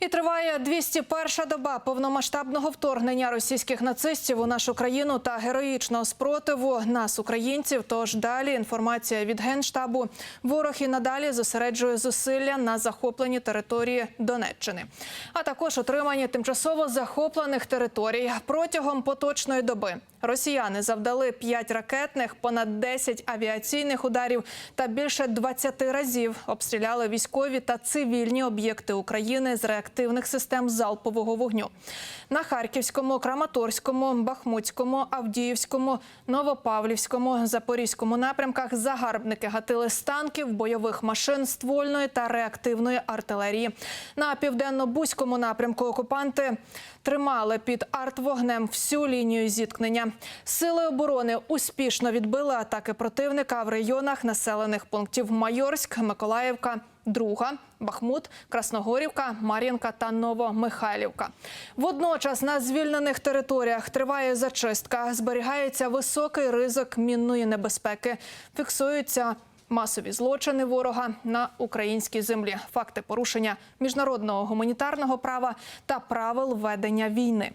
І триває 201-ша доба повномасштабного вторгнення російських нацистів у нашу країну та героїчного спротиву нас, українців. Тож далі інформація від генштабу. Ворог і надалі зосереджує зусилля на захопленні території Донеччини, а також отриманні тимчасово захоплених територій протягом поточної доби. Росіяни завдали 5 ракетних, понад 10 авіаційних ударів та більше 20 разів обстріляли військові та цивільні об'єкти України з реактивних систем залпового вогню. На Харківському, Краматорському, Бахмутському, Авдіївському, Новопавлівському, Запорізькому напрямках загарбники гатили з танків, бойових машин, ствольної та реактивної артилерії. На південно-бузькому напрямку окупанти тримали під артвогнем всю лінію зіткнення. Сили оборони успішно відбили атаки противника в районах населених пунктів Майорськ, Миколаївка. Друга Бахмут, Красногорівка, Мар'їнка та Новомихайлівка. Водночас на звільнених територіях триває зачистка. Зберігається високий ризик мінної небезпеки. Фіксуються масові злочини ворога на українській землі, факти порушення міжнародного гуманітарного права та правил ведення війни.